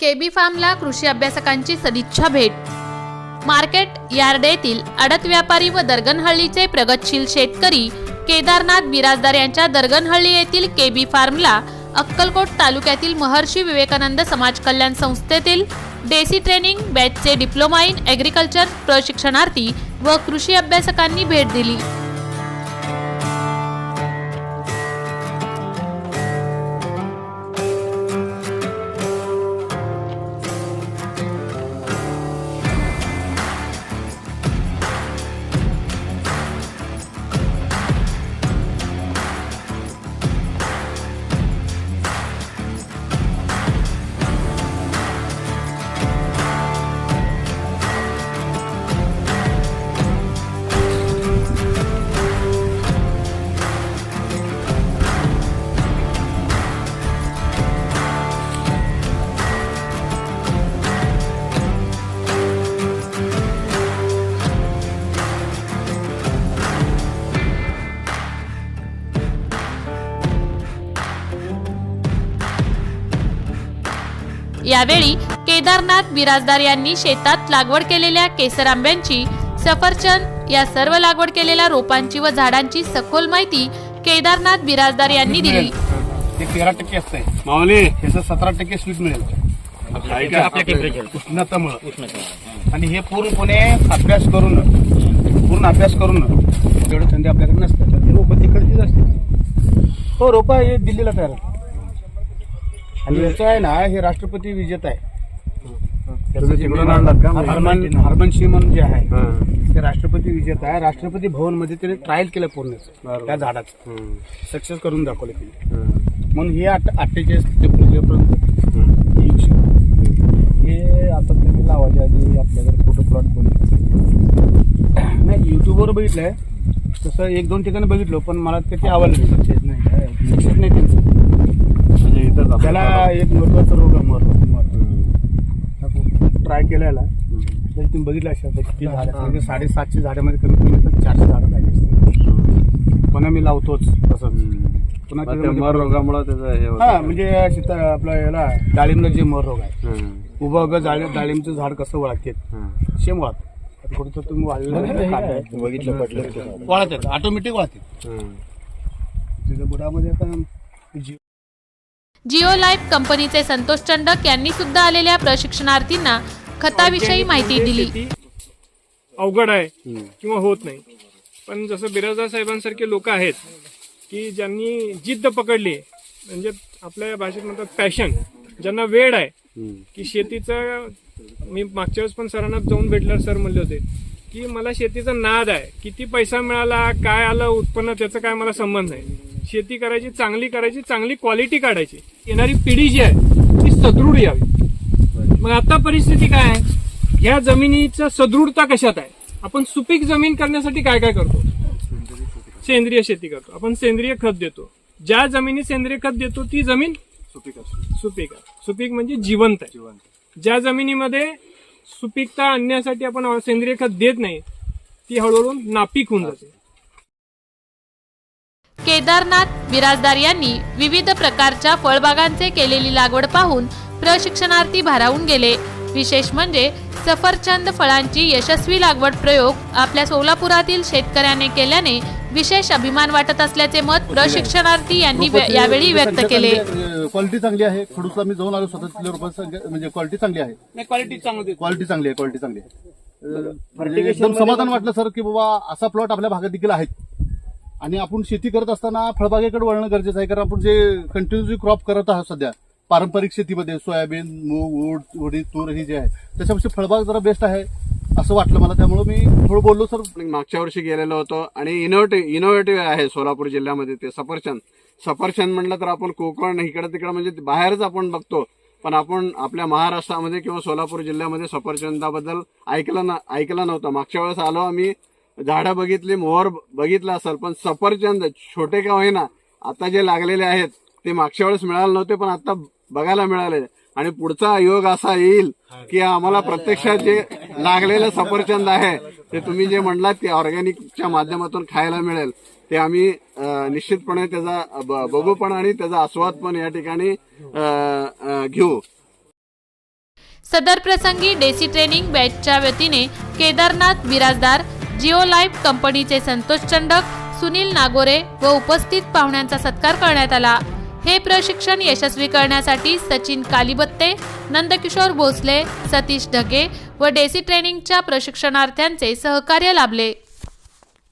KB फार्मला कृषी अभ्यासकांची सदिच्छा भेट. मार्केट यार्ड येथील अडत व्यापारी व दर्गनहಳ್ळीचे प्रगतशील शेतकरी केदारनाथ बिराजदार यांच्या दर्गनहळ्ळी येथील केबी फार्मला अक्कलकोट तालुक्यातील महर्षी विवेकानंद समाज कल्याण संस्थेतील डेसी ट्रेनिंग बॅचचे डिप्लोमा इन ॲग्रिकल्चर प्रशिक्षणार्थी व कृषी अभ्यासकांनी भेट दिली. यावेळी केदारनाथ बिराजदार यांनी शेतात लागवड केलेल्या केसर आंब्यांची सफरचंद या सर्व लागवड केलेल्या रोपांची व झाडांची सखोल माहिती केदारनाथ बिराजदार यांनी दिली. ते तेरा टक्के असतंय. माऊली ह्याचं सतरा टक्के स्वीट मिळेल. आपल्या उष्णतामुळं. आणि हे पूर्णपणे अभ्यास करून पूर्ण अभ्यास करून जेवढं थंडी आपल्याकडे नसतं तर ते रोपं तिकडचीच असते हो रोपं हे दिल्लीला तयार. आणि याचं आहे ना हे राष्ट्रपती विजेता आहे. तिकडून आणलात का? हरमन हरमन सिंह म्हणून जे आहे ते राष्ट्रपती विजेता आहे. राष्ट्रपती भवनमध्ये त्याने ट्रायल केलं पूर्ण. त्या झाडाचं. सक्सेस करून दाखवलं त्यांनी. म्हणून हे अठ्ठेचाळीस पर्यंत येऊ शकतं. हे आता तुम्ही लावायच्या आधी आपल्याकडे फोटो प्लॉट नाही युट्यूबवर बघितलंय. तसं एक दोन ठिकाणी बघितलं पण मला ते आवडलं नाही काय सक्सेस नाही त्यांचं म्हणजे इथं त्याला एक महत्त्वाचा रोग आहे मर ट्राय केलेला तर तुम्ही बघितलं असेल तर किती झाड म्हणजे साडेसातशे झाडामध्ये कमीत कमी तर चारशे झाडं पाहिजे. पुन्हा मी लावतोच तसंच. पुन्हा मर रोगामुळे त्याचं हे होतं. हा म्हणजे आपलं याला डाळिंबला जे मर रोग आहे. उभं उभं डाळिंब डाळिंबचं झाड कसं वळतात हं. सेम वळत कुठं तुम्ही वाढलेलं बघितलं पडलं वळतात ऑटोमॅटिक वळतात हं. तिथं बुडामध्ये आता जिओ लाईफ कंपनीचे संतोष चंडक यांनी सुद्धा आलेल्या प्रशिक्षणार्थींना खताविषयी माहिती दिली शेती अवघड आहे हं. किंवा होत नाही पण जसं बिराजदार साहेबांसारखे लोक आहेत की ज्यांनी जिद्द पकडली म्हणजे आपल्या भाषेत म्हणतात पॅशन ज्यांना वेळ आहे हं. की शेतीचं मी मागच्या वेळेस पण सरांना जाऊन भेटल्यावर सर म्हणले होते की मला शेतीचा नाद आहे किती पैसा मिळाला काय आलं उत्पन्न त्याचा काय मला संबंध नाही शेती करायची चांगली करायची चांगली क्वालिटी काढायची. येणारी पिढी जी आहे ती सदृढ यावी. मग आता परिस्थिती काय आहे? ह्या जमिनीचं सदृढता कशात आहे? आपण सुपीक जमीन करण्यासाठी काय काय करतो? सेंद्रिय शेती करतो. आपण सेंद्रिय खत देतो. ज्या जमिनीत सेंद्रिय खत देतो ती जमीन सुपीक आहे. सुपीक म्हणजे जिवंत आहे. ज्या जमिनीमध्ये सुपीकता आणण्यासाठी आपण सेंद्रिय खत देत नाही ती हळूहळू नापीक होऊन जाते. केदारनाथ बिराजदार यांनी विविध प्रकारच्या फळबागांचे केलेली लागवड पाहून प्रशिक्षणार्थी भारावून गेले. विशेष म्हणजे सफरचंद फळांची यशस्वी लागवड प्रयोग आपल्या सोलापुरातील शेतकऱ्याने केल्याने विशेष अभिमान वाटत असल्याचे मत प्रशिक्षणार्थी यांनी यावेळी व्यक्त केले. क्वालिटी चांगली आहे. खडूसला मी जाऊन आलो स्वतः संख्या म्हणजे क्वालिटी चांगली आहे. नाही क्वालिटी चांगली क्वालिटी चांगली आहे क्वालिटी चांगली आहे. म्हणजे एकदम समाधान वाटलं सर की बाबा असा प्लॉट आपल्या भागात देखील आहेत. आणि आपण शेती करत असताना फळबागेकडे वळणं गरजेचं आहे कारण आपण जे कंटिन्युअसली क्रॉप करत आहात सध्या पारंपरिक शेतीमध्ये सोयाबीन मूग ऊड उडीद तूर ही जे आहे त्याच्यापेक्षा फळबाग जरा बेस्ट आहे असं वाटलं मला. त्यामुळे मी थोडं बोललो सर. मागच्या वर्षी गेलेलो होतो आणि इनोव्हेटिव्ह इनोव्हेटिव्ह आहे सोलापूर जिल्ह्यामध्ये ते सफरचंद. सफरचंद म्हणलं तर आपण कोकण इकडं तिकडं म्हणजे बाहेरच आपण बघतो पण आपण आपल्या महाराष्ट्रामध्ये किंवा सोलापूर जिल्ह्यामध्ये सफरचंदाबद्दल ऐकलं ना ऐकलं नव्हतं. मागच्या वेळेस आलो आम्ही झाडं बघितली मोहर बघितला असेल पण सफरचंद छोटे का होईना आता जे लागलेले आहेत ते मागच्या वेळेस मिळाले नव्हते पण आता बघायला मिळाले. आणि पुढचा योग असा येईल की आम्हाला प्रत्यक्षात जे लागलेलं सफरचंद आहे ते तुम्ही जे म्हणलात ते ऑर्गॅनिकच्या माध्यमातून खायला मिळेल ते आम्ही निश्चितपणे त्याचा बघू पण आणि त्याचा आस्वाद पण या ठिकाणी घेऊ. सदर प्रसंगी डेसी ट्रेनिंग बॅचच्या वतीने केदारनाथ बिराजदार जिओ लाईफ कंपनीचे संतोष चंडक सुनील नागोरे व उपस्थित पाहुण्यांचा सत्कार करण्यात आला. हे प्रशिक्षण यशस्वी करण्यासाठी सचिन कालिबत्ते नंदकिशोर भोसले सतीश ढगे व डेसी ट्रेनिंगच्या प्रशिक्षणार्थ्यांचे सहकार्य लाभले.